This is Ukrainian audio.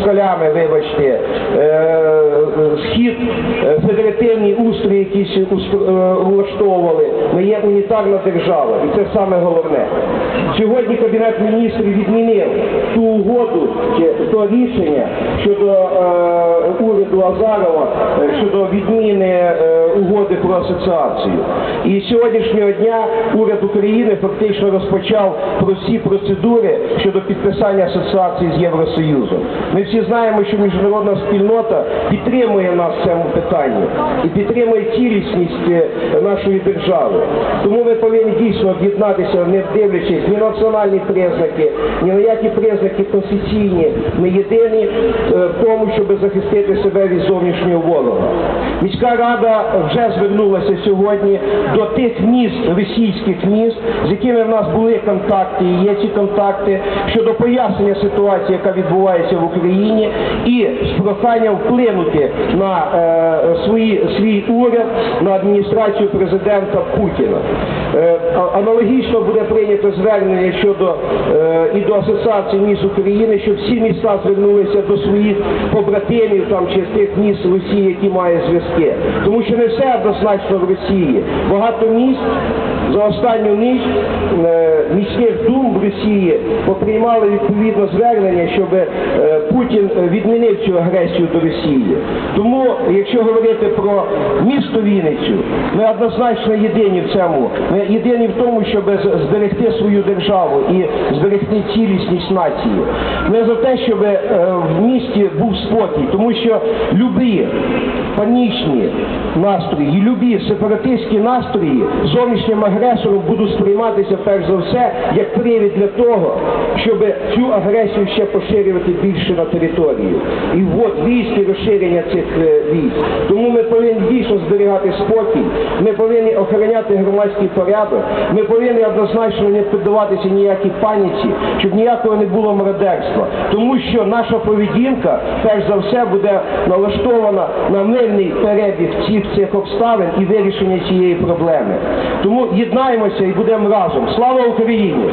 москалями, вибачте, е, схід, е, федеративні устрої якісь е, влаштовували. Ми є унітарна держава, і це саме головне. Сьогодні Кабінет міністрів відмінив ту угоду, то рішення щодо уряду Азарова щодо відміни про асоціацію. І сьогоднішнього дня уряд України фактично розпочав прості процедури щодо підписання асоціації з Євросоюзом. Ми всі знаємо, що міжнародна спільнота підтримує нас в цьому питанні і підтримує цілісність е, нашої держави. Тому ми повинні дійсно об'єднатися, не дивлячись ні національні признаки, ні на які признаки конституційні. Ми єдині е, в тому, щоб захистити себе від зовнішнього ворога. Міська рада вже звернулася сьогодні до тих міст, російських міст, з якими в нас були контакти, і є ці контакти щодо пояснення ситуації, яка відбувається в Україні, і з проханням вплинути на е, свої, свій уряд, на адміністрацію президента Путіна. Е, аналогічно буде прийнято звернення щодо е, і до Асоціації міст України, щоб всі міста звернулися до своїх побратимів там чи тих міст Росії, які мають зв'язки. Тому що не все однозначно в Росії. Багато міст за останню ніч е, міських дум в Росії поприймали відповідно звернення, щоб е, Путін е, відмінив цю агресію до Росії. Тому, якщо говорити про місто Вінницю, ми однозначно єдині в цьому. Ми єдині в тому, щоб зберегти свою державу і зберегти цілісність нації. Ми за те, щоб е, в місті був спокій, тому що любі панічні настрої, любі сепаратистські настрої зовнішнім агресором будуть сприйматися перш за все як привід для того, щоб цю агресію ще поширювати більше на територію. І от військ і розширення цих е, військ. Тому ми повинні дійсно зберігати спокій, ми повинні охороняти громадський порядок, ми повинні однозначно не піддаватися ніякій паніці, щоб ніякого не було мародерства. Тому що наша поведінка, перш за все, буде налаштована на мирний перебіг цих цих обставин і вирішення цієї проблеми. Тому єднаємося і будемо разом. Слава Україні!